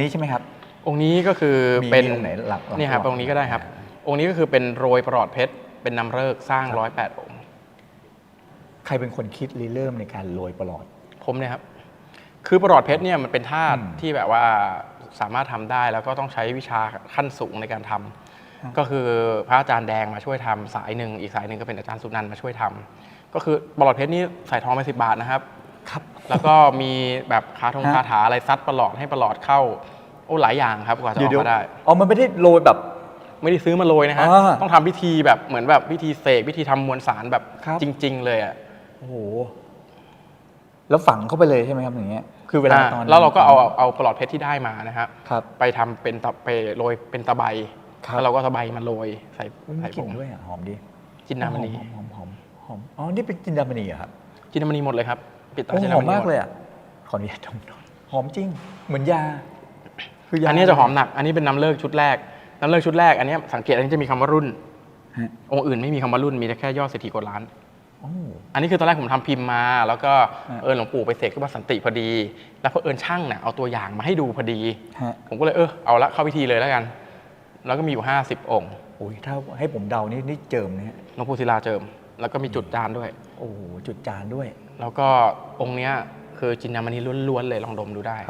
นี้ใช่ไหมครับองค์นี้ก็คือมีเป็นมีองค์ไหนหลักหลักเนี่ยครับหลักองค์นี้ก็ได้ครับ องค์นี้ก็คือเป็นโรยประหลอดเพชรเป็นน้ำเลิกษ์สร้างร้อยแปดองค์ ใครเป็นคนคิดริเริ่มในการโรยประหลอด ผมเนี่ยครับคือประหลอดเพชรเนี่ยมันเป็นธาตุอืม ที่แบบว่าสามารถทำได้แล้วก็ต้องใช้วิชาขั้นสูงในการทำก็คือพระอาจารย์แดงมาช่วยทำสายหนึ่งอีกสายหนึ่งก็เป็นอาจารย์สุนันท์มาช่วยทำก็คือประหลอดเพชรนี่ใส่ทองไปสิบาทนะครับ ครับแล้วก็มีแบบคาทงฮะคาถาอะไรซัดประหลอดให้ประหลอดเข้าโอ้หลายอย่างครับกว่าจะออกมาได้อ๋อมันไม่ได้โรยแบบ ไม่ได้ซื้อมาโรยนะฮะอ่าต้องทำพิธีแบบเหมือนแบบพิธีเสกพิธีทำมวลสารแบบครับจริง ๆ เลยอะโอ้โหแล้วฝังเข้าไปเลยใช่ไหมครับอย่างเงี้ยคือเวลาตอนแล้วเราก็เอาเอาประหลอดเพชรที่ได้มานะฮะครับไปทำเป็นตะไปโรยเป็นตะไบครับแล้วเราก็ตะไบมาโรยใส่อุ๊ยมีใส่กลิ่ผนงด้วยอะหอมดีจินดามณีหอมหอมหอมหอมอ๋อนี่เป็นจินดามณีเหรอครับจินดามณีหมดเลยครับ ปิดตาโอ้จินหดาอมมณีมากหมดเลยอะขออนุญาตดมหน่อยหอมจริง เหมือนยา คือยาอันนี้จะหอมหนัก อันนี้เป็นน้ำเลิกชุดแรก น้ำเลิกชุดแรก อันนี้สังเกตอันนี้จะมีคำว่ารุ่น ฮะองค์อื่นไม่มีคำว่ารุ่น มีแต่แค่ยอดเศรษฐีกดล้าน โอ้ อันนี้คือตอนแรกผมทำพิมพ์มา แล้วก็ฮะเออหลวงปู่ไปเสกขึ้นมาสันติพอดี แล้วเพอเอิญช่างน่ะเอาตัวอย่างมาให้ดูพอดี ฮะผมก็เลยเออเอาละเข้าพิธีเลยแล้วกัน แล้วก็มีอยู่ 50 องค์โอ้ยถ้าให้ผมเดานี่นี่เจิมนะฮะหลวงปู่ศิลาเจิม แล้วก็มีจุดจานด้วย โอ้โหจุดจานด้วย แล้วก็องค์เนี้ยคือจินดามณีล้วนๆเลยลองดมดูได้